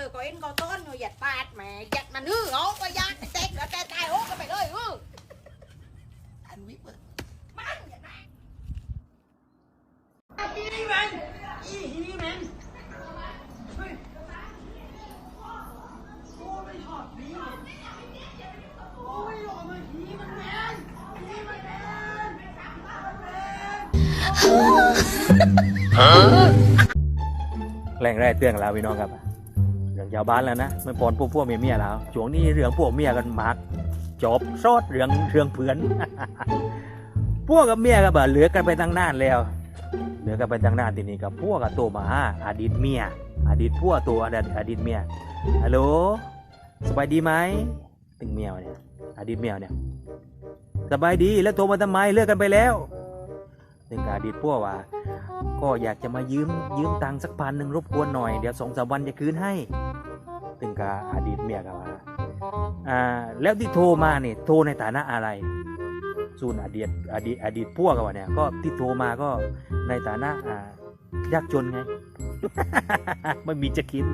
อก็เอ็นก็ต้นหยัดปาดแหมยัดมันฮือเอาก็ยัดเต็กแล้วแต่ตายโอ้ก็ไปเลยเอออันวิปเปอร์มันอย่ามาอีแมนอีฮีแมนเฮ้ยโอ้ไม่ชอบผีมันโอ้ไม่ยอมมาผีมันแมนผีมันแมนมันแมน แรงแรกเตือนแล้วพี่น้องครับเรื่องชาวบ้านแล้วนะไม่ปอนพวกพวกเมียเมียแล้วช่วงนี้เรื่องพวกเมียกันมากจบซอดเรื่องเรื่องเพื่อนพวกกับเมียก็แบบเหลือกันไปตั้งนานแล้ว เหลือกันไปตั้งนานทีนี้กับพวกกับตัวมาอดีตเมียอดีตพวกตัวอดีตอดีตเมียฮัลโหลสบายดีไหมตึงเมียวเนี่ยอดีตเมียเนี่ยสบายดีแล้วโทรมาทำไมเลิกกันไปแล้ว ตึงกับอดีตพวกว่า ก็อยากจะมายืมยืมตังค์สักพันหนึ่งรบกวนหน่อยเดี๋ยวสองสามวันจะคืนให้ถึงกับอดีตเมียกับว่าอ่าแล้วที่โทรมาเนี่ยโทรในฐานะอะไรส่วนอดีตอดีตอดีตพวกกับว่าเนี่ยก็ที่โทรมาก็ในฐานะอ่ายากจนไง ไม่มีจะกิน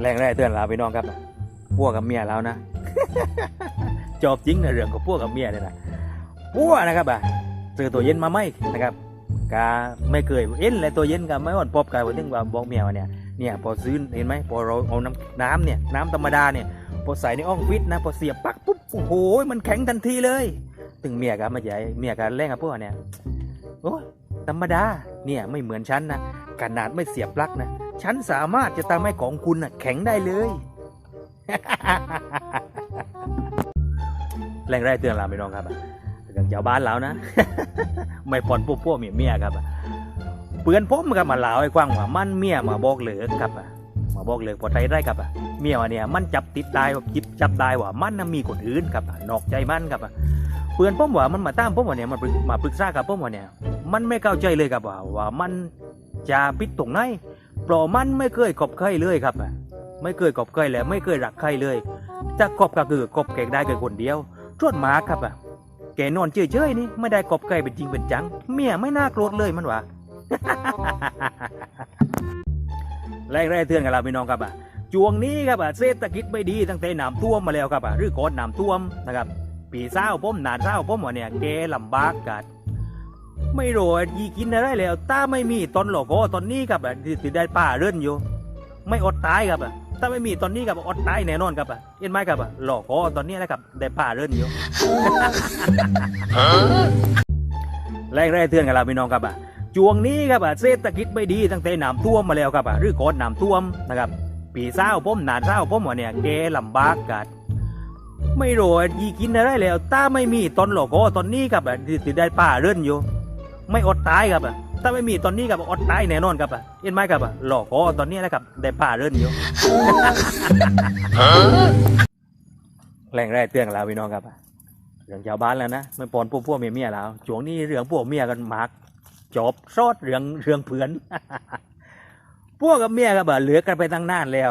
แรงแรกเตือนเราพี่น้องครับพวกกับเมียแล้วนะ จอบจริงในะเรื่องของพวกกับเมียเนี่ยนะ พวนะครับอะซื้อตัวเย็นมาไหมนะครับกาไม่เคยเอ็นเลยตัวเย็นกับไม่อ่อนปอบกายว่าถึงว่าบอกเมียว่าเนี่ยเนี่ยพอซื้อเห็นไหมพอเราเอาน้ำน้ำเนี่ยน้ำธรรมดาเนี่ยพอใส่ในอ่องฟิตนะพอเสียบปักปุ๊บโอ้โหมันแข็งทันทีเลย ถึงเมียกับมาใหญ่เมียกับแรงกับพวกเนี่ยโอ้ธรรมดาเนี่ยไม่เหมือนฉันนะขนาดไม่เสียบปลั๊กนะฉันสามารถจะทำให้ของคุณนะแข็งได้เลยแรงแรกเตือนเราไม่น้องครับ เรื่องชาวบ้านเรานะ ไม่ปอนพวกพวกเมียเมียครับเปือนผมครับมาเล่าให้ฟังว่ามันเมียมาบอกเลิกครับอะมาบอกเลิกพอใจได้ครับอะเมียว่าเนี่ยมันจับติดได้จิบจับได้ว่ามันมีคนอื่นครับนอกใจมันครับเปือนผมว่ามันมาตามผมว่าเนี่ยมันปรึกมาปรึกษากับผมว่าเนี่ยมันไม่เข้าใจเลยครับว่าว่ามันจะปิดตรงไหนเพราะมันไม่เคยกบใครเลยครับไม่เคยกบใครและไม่เคยรักใครเลยจะกบก็คือกบแกได้แค่คนเดียวส่วนหมาครับอะ แกนอนเฉยๆนี่ไม่ได้กอบไก่เป็นจริงเป็นจัง เมียไม่น่าโกรธเลยมันวะแรกๆเตือนกับเราพี่น้องครับอะจวงนี้ครับอะเศรษฐกิจไม่ดีตั้งแต่น้ำท่วมมาแล้วครับอะหรือก่อนน้ำท่วมนะครับปีเศร้าผมหนาเศร้าผมว่าเนี่ยแกลำบากกัดไม่รู้ว่ายีกินอะไรแล้ว ถ้าไม่มีตอนหลอกโอตอนนี้ครับอะที่ได้ป้าเรื่นอยู่ ไม่อดตายครับอะ ถ้าไม่มีตอนนี้ครับอดตายแน่นอนครับอะเห็นไหมครับอะหลอกอตอนนี้แหละครับได้ป้าเรื่อนอยู่แรกแรกเตือนกับเราพี่น้องครับอะจวงนี้ครับอะเศรษฐกิจไม่ดีตั้งแต่น้ำท่วมมาแล้วครับอะหรือก่อนน้ำท่วมนะครับปีเศร้าผมหนาเศร้าผมว่าเนี่ยแกลำบากกัดไม่รู้ว่ายีกินอะไรแล้วถ้าไม่มีตอนหลอกอตอนนี้ครับอะที่ได้ป้าเรื่อนอยู่ ไม่อดตายครับอะ ถ้าไม่มีตอนนี้ครับอดตายแน่นอนครับอะเห็นไหมครับอะหลอกโอตอนนี้แหละครับได้ป้าเรื่นอยู่แรงแรกเตือนกับเราพี่น้องครับอะเรื่องชาวบ้านแล้วนะไม่ปอนพวกพวกเมียเมียแล้วช่วงนี้เรื่องพวกเมียกันมากจบซอดเรื่องเรื่องเพื่อนพวกกับเมียก็แบบเหลือกันไปตั้งนานแล้ว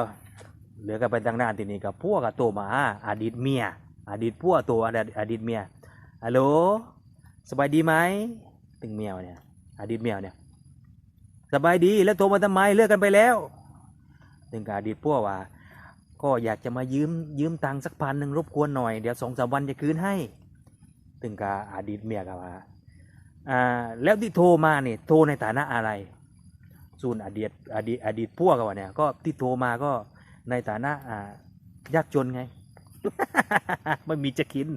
เหลือกันไปตั้งนานทีนี้กับพวกกับตัวมาอดีตเมียอดีตพวกตัวอดีตเมียฮัลโหลสบายดีไหมตึงเมียวเนี่ย อดีตเมียเนี่ยสบายดีแล้วโทรมาทำไมเลิกกันไปแล้วตึงกับอดีตพวกว่า ก็อยากจะมายืมยืมตังค์สักพันหนึ่งรบกวนหน่อยเดี๋ยวสองสามวันจะคืนให้ถึงกับอดีตเมียกับว่าอ่าแล้วที่โทรมาเนี่ยโทรในฐานะอะไรส่วนอดีตอดีตอดีตพวกกับว่าเนี่ยก็ที่โทรมาก็ในฐานะอ่ายากจนไง ไม่มีจะกิน